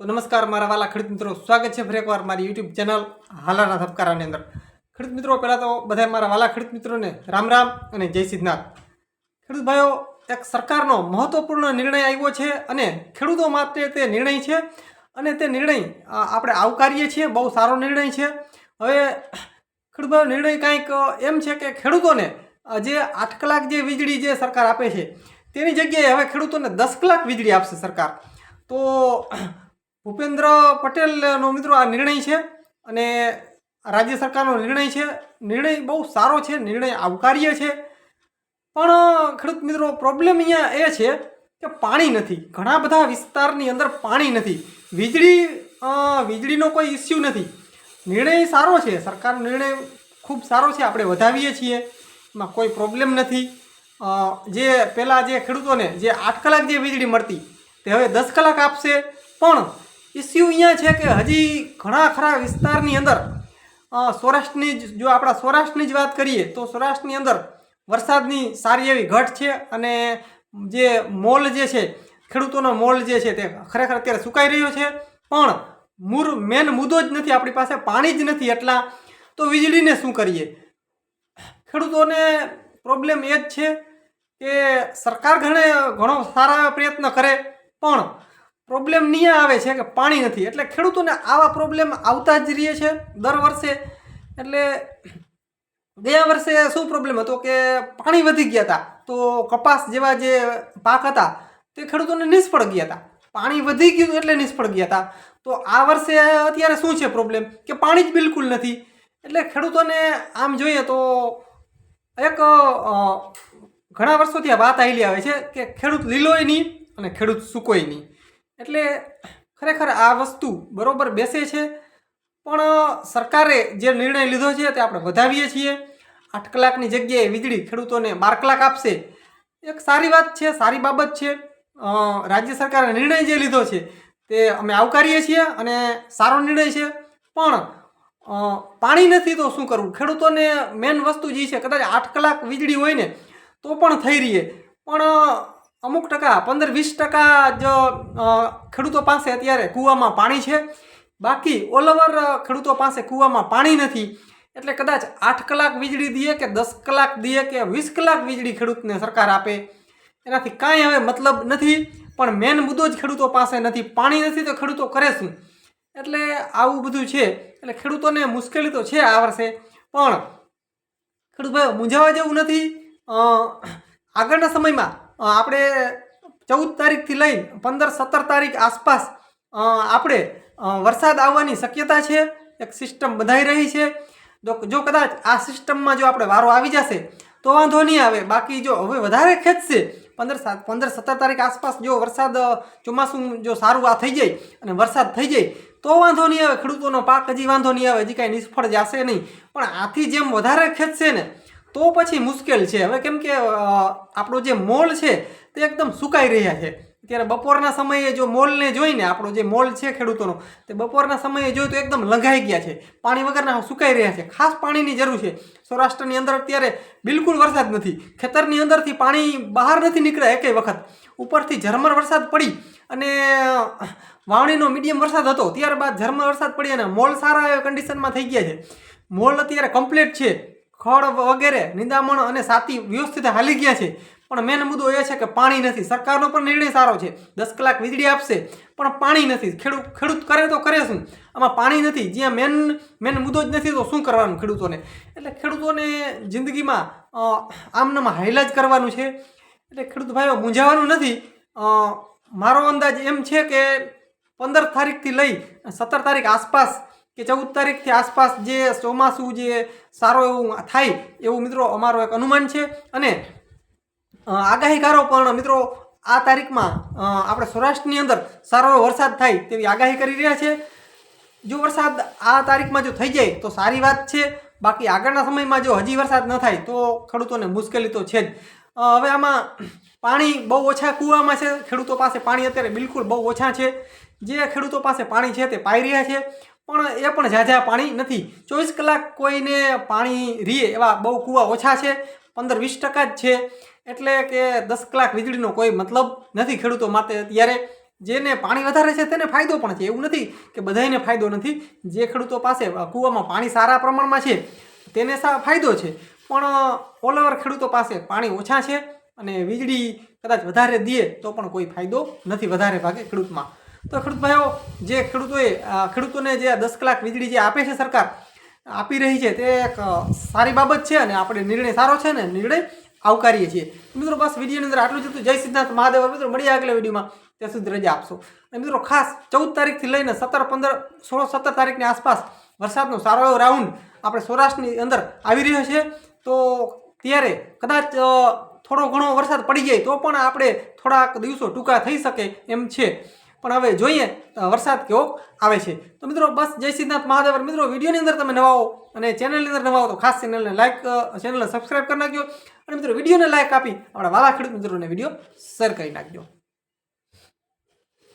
તો નમસ્કાર, મારા વાલા ખેડૂત મિત્રો. સ્વાગત છે ફરી એકવાર મારી યુટ્યુબ ચેનલ હાલાના ધબકારાની અંદર. ખેડૂત મિત્રો, પહેલાં તો બધા મારા વાલા ખેડૂત મિત્રોને રામ રામ અને જય સિદ્ધનાથ. ખેડૂત ભાઈઓ, એક સરકારનો મહત્વપૂર્ણ નિર્ણય આવ્યો છે અને ખેડૂતો માટે તે નિર્ણય છે અને તે નિર્ણય આપણે આવકારીએ છીએ. બહુ સારો નિર્ણય છે. હવે, ખેડૂત ભાઈઓ, નિર્ણય કાંઈક એમ છે કે ખેડૂતોને જે આઠ કલાક જે વીજળી જે સરકાર આપે છે, તેની જગ્યાએ હવે ખેડૂતોને દસ કલાક વીજળી આપશે સરકાર. તો ભૂપેન્દ્ર પટેલનો મિત્રો આ નિર્ણય છે અને રાજ્ય સરકારનો નિર્ણય છે. નિર્ણય બહુ સારો છે, નિર્ણય આવકાર્ય છે. પણ, ખેડૂત મિત્રો પ્રોબ્લેમ અહીંયા એ છે કે પાણી નથી. ઘણા બધા વિસ્તારની અંદર પાણી નથી. વીજળી વીજળીનો કોઈ ઇસ્યુ નથી. નિર્ણય સારો છે. સરકારનો નિર્ણય ખૂબ સારો છે. આપણે વધાવીએ છીએ. એમાં કોઈ પ્રોબ્લેમ નથી. જે પહેલાં જે ખેડૂતોને જે આઠ કલાક જે વીજળી મળતી, તે હવે દસ કલાક આપશે. પણ ઇસ્યુ અહીંયા છે કે હજી ઘણા ખરા વિસ્તારની અંદર સૌરાષ્ટ્રની જ, જો આપણા સૌરાષ્ટ્રની જ વાત કરીએ, તો સૌરાષ્ટ્રની અંદર વરસાદની સારી એવી ઘટ છે અને જે મોલ જે છે, ખેડૂતોનો મોલ જે છે તે ખરેખર અત્યારે સુકાઈ રહ્યો છે. પણ મૂળ મેન મુદ્દો જ નથી, આપણી પાસે પાણી જ નથી એટલા. તો વીજળીને શું કરીએ? ખેડૂતોને પ્રોબ્લેમ એ જ છે કે સરકાર ઘણે ઘણો સારા પ્રયત્ન કરે, પણ પ્રોબ્લેમ નહીં આવે છે કે પાણી નથી. એટલે ખેડૂતોને આવા પ્રોબ્લેમ આવતા જ રહે છે દર વર્ષે. એટલે ગયા વર્ષે શું પ્રોબ્લેમ હતો કે પાણી વધી ગયા હતા તો કપાસ જેવા જે પાક હતા તે ખેડૂતોને નિષ્ફળ ગયા હતા પાણી વધી ગયું એટલે નિષ્ફળ ગયા હતા તો આ વર્ષે અત્યારે શું છે પ્રોબ્લેમ કે પાણી જ બિલકુલ નથી. એટલે ખેડૂતોને આમ જોઈએ તો એક ઘણા વર્ષોથી આ વાત આવેલી આવે છે કે ખેડૂત લીલોય નહીં અને ખેડૂત સૂકોય નહીં. એટલે ખરેખર આ વસ્તુ બરાબર બેસે છે. પણ સરકારે જે નિર્ણય લીધો છે તે આપણે વધાવીએ છીએ. આઠ કલાકની જગ્યાએ વીજળી ખેડૂતોને બાર કલાક આપશે. એક સારી વાત છે, સારી બાબત છે. રાજ્ય સરકારે નિર્ણય જે લીધો છે તે અમે આવકારીએ છીએ અને સારો નિર્ણય છે. પણ પાણી નથી તો શું કરવું? ખેડૂતોને મેન વસ્તુ જે છે, કદાચ આઠ કલાક વીજળી હોય ને, તો પણ થઈ રહીએ. પણ અમુક ટકા, પંદર વીસ ટકા જ ખેડૂતો પાસે અત્યારે કૂવામાં પાણી છે. બાકી ઓલ ઓવર ખેડૂતો પાસે કૂવામાં પાણી નથી. એટલે કદાચ આઠ કલાક વીજળી દઈએ કે દસ કલાક દઈએ કે વીસ કલાક વીજળી ખેડૂતને સરકાર આપે, એનાથી કાંઈ હવે મતલબ નથી. પણ મેન મુદ્દો જ ખેડૂતો પાસે નથી. પાણી નથી તો ખેડૂતો કરે શું? એટલે આવું બધું છે. એટલે ખેડૂતોને મુશ્કેલી તો છે આ વર્ષે. પણ ખેડૂત ભાઈ મૂંઝાવા જેવું નથી. આગળના સમયમાં આપણે ચૌદ તારીખથી લઈ પંદર સત્તર તારીખ આસપાસ આપણે વરસાદ આવવાની શક્યતા છે, એક સિસ્ટમ બંધાઈ રહી છે. જો કદાચ આ સિસ્ટમમાં જો આપણે વારો આવી જશે, તો વાંધો નહીં આવે. બાકી જો હવે વધારે ખેંચશે, પંદર સાત પંદર સત્તર તારીખ આસપાસ જો વરસાદ ચોમાસું જો સારું આ થઈ જાય અને વરસાદ થઈ જાય, તો વાંધો નહીં આવે. ખેડૂતોનો પાક હજી વાંધો નહીં આવે, હજી કાંઈ નિષ્ફળ જશે નહીં. પણ આથી જેમ વધારે ખેંચશે ને તો પછી મુશ્કેલ છે. હવે કેમ કે આપણો જે મોલ છે તે એકદમ સુકાઈ રહ્યા છે. ત્યારે બપોરના સમયે જો મોલને જોઈને આપણો જે મોલ છે ખેડૂતોનો, તે બપોરના સમયે જોઈ તો એકદમ લંઘાઈ ગયા છે. પાણી વગરના સુકાઈ રહ્યા છે. ખાસ પાણીની જરૂર છે. સૌરાષ્ટ્રની અંદર અત્યારે બિલકુલ વરસાદ નથી. ખેતરની અંદરથી પાણી બહાર નથી નીકળ્યા એકે વખત. ઉપરથી ઝરમર વરસાદ પડી અને વાવણીનો મીડિયમ વરસાદ હતો. ત્યારબાદ ઝરમર વરસાદ પડી અને મોલ સારા એ કન્ડિશનમાં થઈ ગયા છે. મોલ અત્યારે કમ્પ્લીટ છે. ખડ વગેરે નિંદામણ અને સાતી વ્યવસ્થિત હાલી ગયા છે. પણ મેન મુદ્દો એ છે કે પાણી નથી. સરકારનો પણ નિર્ણય સારો છે. દસ કલાક વીજળી આપશે, પણ પાણી નથી. ખેડૂત ખેડૂત કરે તો કરે શું? આમાં પાણી નથી. જ્યાં મેન મેન મુદ્દો જ નથી, તો શું કરવાનું ખેડૂતોને? એટલે ખેડૂતોને જિંદગીમાં આમનામાં હાઈલા જ કરવાનું છે. એટલે ખેડૂત ભાઈઓ, મૂંઝાવાનું નથી. મારો અંદાજ એમ છે કે પંદર તારીખથી લઈ સત્તર તારીખ આસપાસ કે ચૌદ તારીખથી આસપાસ જે ચોમાસું જે સારો એવું થાય એવું મિત્રો અમારો એક અનુમાન છે. અને આગાહીકારો પણ મિત્રો આ તારીખમાં આપણે સૌરાષ્ટ્રની અંદર સારો એવો વરસાદ થાય તેવી આગાહી કરી રહ્યા છે. જો વરસાદ આ તારીખમાં જો થઈ જાય તો સારી વાત છે. બાકી આગળના સમયમાં જો હજી વરસાદ ન થાય તો ખેડૂતોને મુશ્કેલી તો છે જ. હવે આમાં પાણી બહુ ઓછા કૂવામાં છે. ખેડૂતો પાસે પાણી અત્યારે બિલકુલ બહુ ઓછા છે. જે ખેડૂતો પાસે પાણી છે તે પાઈ રહ્યા છે. પણ એ પણ ઝાઝા પાણી નથી. ચોવીસ કલાક કોઈને પાણી રીએ એવા બહુ કૂવા ઓછા છે, પંદર વીસ ટકા જ છે. એટલે કે દસ કલાક વીજળીનો કોઈ મતલબ નથી ખેડૂતો માટે અત્યારે. જેને પાણી વધારે છે તેને ફાયદો પણ છે. એવું નથી કે બધાને ફાયદો નથી. જે ખેડૂતો પાસે કૂવામાં પાણી સારા પ્રમાણમાં છે, તેને સા ફાયદો છે. પણ ઓલ ઓવર ખેડૂતો પાસે પાણી ઓછા છે અને વીજળી કદાચ વધારે દે તો પણ કોઈ ફાયદો નથી વધારે ભાગે ખેડૂતમાં. તો ખેડૂત ભાઈઓ, જે ખેડૂતોએ ખેડૂતોને જે દસ કલાક વીજળી જે આપે છે સરકાર, આપી રહી છે, તે એક સારી બાબત છે અને આપણે નિર્ણય સારો છે ને નિર્ણય આવકારીએ છીએ. મિત્રો બસ વિડીયોની અંદર આટલું જ હતું. જય સિદ્ધાર્થ મહાદેવ. મિત્રો, મળીએ આગલા વિડીયોમાં. ત્યાં સુધી રજા આપશો. અને મિત્રો, ખાસ ચૌદ તારીખથી લઈને સત્તર, પંદર, સોળ, સત્તર તારીખની આસપાસ વરસાદનો સારો એવો રાઉન્ડ આપણે સૌરાષ્ટ્રની અંદર આવી રહ્યો છે. તો ત્યારે કદાચ થોડો ઘણો વરસાદ પડી જાય તો પણ આપણે થોડાક દિવસો ટૂંકા થઈ શકે એમ છે. પણ હવે જોઈએ વરસાદ કેવો આવે છે. તો મિત્રો, બસ જય સિદ્ધનાથ મહાદેવ મિત્રો, વિડીયોની અંદર તમે નવા હો અને ચેનલની અંદર નવા હો તો ખાસ ચેનલને લાઇક ચેનલને સબસ્ક્રાઈબ કરી નાખજો. અને મિત્રો, વિડીયોને લાઇક આપી આપણા વાલા ખેડૂત મિત્રોને વીડિયો શેર કરી નાખજો.